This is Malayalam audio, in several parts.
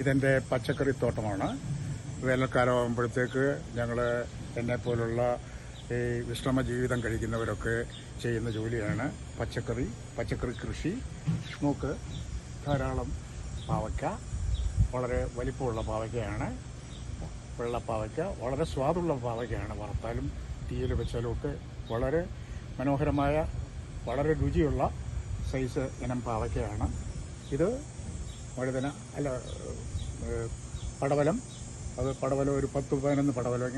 ഇതെന്റെ പച്ചക്കറി തോട്ടമാണ് വേനൽക്കാലം ആകുമ്പോഴത്തേക്ക് ഞങ്ങൾ എന്നെ പോലുള്ള ഈ വിശ്രമ ജീവിതം കഴിക്കുന്നവരൊക്കെ ചെയ്യുന്ന ജോലിയാണ് പച്ചക്കറി പച്ചക്കറി കൃഷി നോക്ക് ധാരാളം പാവയ്ക്ക വളരെ വലിപ്പമുള്ള പാവയ്ക്കയാണ് വെള്ളപ്പാവയ്ക്ക വളരെ സ്വാദുള്ള പാവയ്ക്കയാണ് വറുത്താലും തീയിൽ വെച്ചാലും ഒക്കെ വളരെ മനോഹരമായ വളരെ രുചിയുള്ള സൈസ് ഇനം പാവയ്ക്കയാണ്. ഇത് വഴുതന അല്ല പടവലം. അത് പടവലം ഒരു പത്ത് പതിനൊന്ന് പടവലം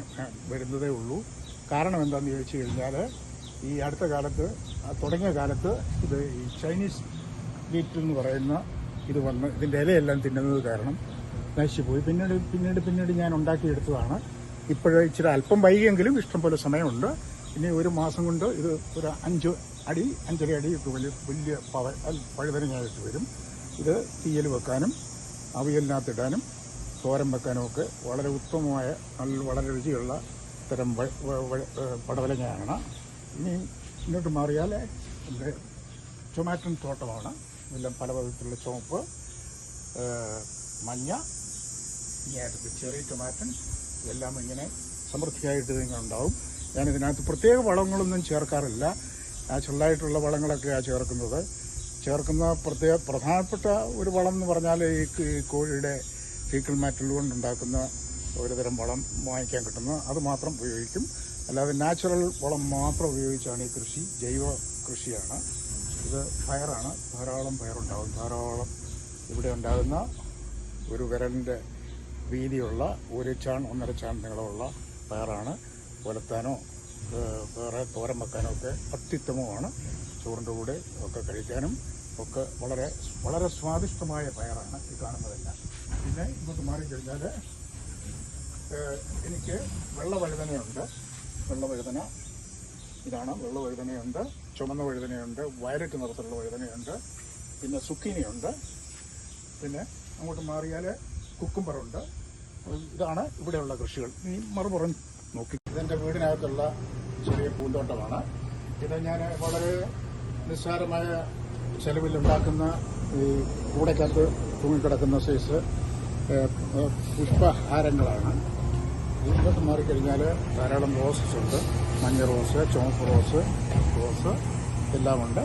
വരുന്നതേ ഉള്ളൂ. കാരണം എന്താണെന്ന് ചോദിച്ചു കഴിഞ്ഞാൽ ഈ അടുത്ത കാലത്ത് തുടങ്ങിയ കാലത്ത് ഇത് ഈ ചൈനീസ് ബീറ്റ് എന്ന് പറയുന്ന ഇത് വന്ന് ഇതിന്റെ ഇലയെല്ലാം തിന്നുന്നത് കാരണം നശിച്ചുപോയി പിന്നീട് പിന്നീട് പിന്നീട് ഞാൻ ഉണ്ടാക്കിയെടുത്തതാണ്. ഇപ്പോഴേ ഇച്ചിരി അല്പം വൈകിയെങ്കിലും ഇഷ്ടംപോലെ സമയമുണ്ട്. ഇനി ഒരു മാസം കൊണ്ട് ഇത് ഒരു അഞ്ച് അടി അഞ്ചര അടി വലിയ വലിയ പവ പഴുതനങ്ങായിട്ട് വരും. ഇത് തീയൽ വെക്കാനും അവിയലിനകത്തിടാനും തോരൻ വെക്കാനും ഒക്കെ വളരെ ഉത്തമമായ നല്ല വളരെ രുചിയുള്ള തരം പടവലങ്ങയാണ്. ഇനി ഇങ്ങോട്ട് മാറിയാൽ എന്റെ ടൊമാറ്റോ തോട്ടമാണ്. എല്ലാം പല വിധത്തിലുള്ള ചുവപ്പ് മഞ്ഞ ഇനി അടുത്ത് ചെറിയ ടൊമാറ്റൻ. ഇതെല്ലാം ഇങ്ങനെ സമൃദ്ധിയായിട്ട് ഇങ്ങനെ ഉണ്ടാവും. ഞാനിതിനകത്ത് പ്രത്യേക വളങ്ങളൊന്നും ചേർക്കാറില്ല. നാച്ചുറലായിട്ടുള്ള വളങ്ങളൊക്കെയാണ് ചേർക്കുന്നത്. ചേർക്കുന്ന പ്രത്യേക പ്രധാനപ്പെട്ട ഒരു വളം എന്ന് പറഞ്ഞാൽ ഈ കോഴിയുടെ ഫീക്കൽ മാറ്റൽ കൊണ്ടുണ്ടാക്കുന്ന ഒരുതരം വളം വാങ്ങിക്കാൻ കിട്ടുന്നത് അത് മാത്രം ഉപയോഗിക്കും. അല്ലാതെ നാച്ചുറൽ വളം മാത്രം ഉപയോഗിച്ചാണ് ഈ കൃഷി ജൈവ കൃഷിയാണ്. ഇത് പയറാണ്. ധാരാളം പയറുണ്ടാകും ധാരാളം ഇവിടെ ഉണ്ടാകുന്ന ഒരു വിരലിന്റെ വീതിയുള്ള ഒരു ചാൺ ഒന്നര ചാൺ നീളമുള്ള പയറാണ്. പുലത്താനോ വേറെ തോരൻ വെക്കാനോ ഒക്കെ അത്യുത്തമമാണ്. ചോറിന്റെ കൂടെ ഒക്കെ കഴിക്കാനും ഒക്കെ വളരെ വളരെ സ്വാദിഷ്ടമായ പയറാണ് ഈ കാണുന്നതെല്ലാം. പിന്നെ ഇങ്ങോട്ട് മാറിക്കഴിഞ്ഞാൽ എനിക്ക് വെള്ളവഴുതനയുണ്ട്. വെള്ളവഴുതന വെള്ള വഴുതന ഇതാണ് വെള്ളവഴുതനയുണ്ട്. ചുമന്ന വഴുതനയുണ്ട്. വയലറ്റ് നിറത്തിലുള്ള വഴുതനയുണ്ട്. പിന്നെ സുക്കീനിയുണ്ട്. പിന്നെ അങ്ങോട്ട് മാറിയാൽ കുക്കുംബറുണ്ട്. ഇതാണ് ഇവിടെയുള്ള കൃഷികൾ. ഈ മറുപുറം നോക്കി. ഇതെന്റെ വീടിനകത്തുള്ള ചെറിയ പൂന്തോട്ടമാണ്. ഇത് ഞാൻ വളരെ നിസ്സാരമായ ചെലവിൽ ഉണ്ടാക്കുന്ന ഈ കൂടയ്ക്കകത്ത് തൂങ്ങിക്കിടക്കുന്ന സൈസ് പുഷ്പഹാരങ്ങളാണ്. ഇതിനകത്ത് മാറിക്കഴിഞ്ഞാൽ ധാരാളം റോസസ് ഉണ്ട്. മഞ്ഞ റോസ് ചുവപ്പ് റോസ് റോസ് എല്ലാം ഉണ്ട്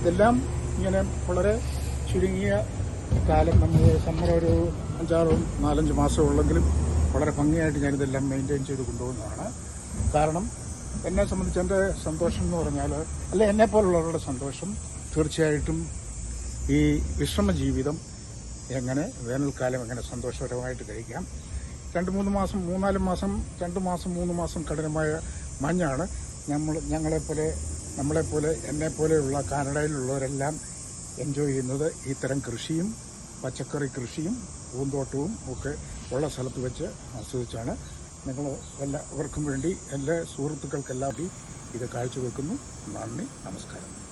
ഇതെല്ലാം ഇങ്ങനെ വളരെ ചുരുങ്ങിയ കാലം നമ്മൾ സമ്മർ ഒരു അഞ്ചാറ് നാലഞ്ച് മാസം ഉള്ളെങ്കിലും വളരെ ഭംഗിയായിട്ട് ഞാനിതെല്ലാം മെയിന്റെയിൻ ചെയ്ത് കൊണ്ടുപോകുന്നതാണ്. കാരണം എന്നെ സംബന്ധിച്ച് എന്റെ സന്തോഷം എന്ന് പറഞ്ഞാൽ അല്ല എന്നെ പോലുള്ളവരുടെ സന്തോഷം തീർച്ചയായിട്ടും ഈ വിശ്രമ ജീവിതം എങ്ങനെ വേനൽക്കാലം എങ്ങനെ സന്തോഷകരമായിട്ട് കഴിക്കാം. രണ്ട് മൂന്ന് മാസം മൂന്നാൽ മാസം രണ്ട് മാസം മൂന്ന് മാസം കഠിനമായ മഞ്ഞാണ്. നമ്മൾ ഞങ്ങളെപ്പോലെ നമ്മളെപ്പോലെ എന്നെപ്പോലെയുള്ള കാനഡയിലുള്ളവരെല്ലാം എൻജോയ് ചെയ്യുന്നത് ഇത്തരം തരം കൃഷിയും പച്ചക്കറി കൃഷിയും പൂന്തോട്ടവും ഒക്കെ ഉള്ള സ്ഥലത്ത് വെച്ച് ആസ്വദിച്ചാണ് നിങ്ങൾ എല്ലാവർക്കും വേണ്ടി എല്ലാ സുഹൃത്തുക്കൾക്കെല്ലാം ഇത് കാഴ്ചവെക്കുന്നു. നന്ദി നമസ്കാരം.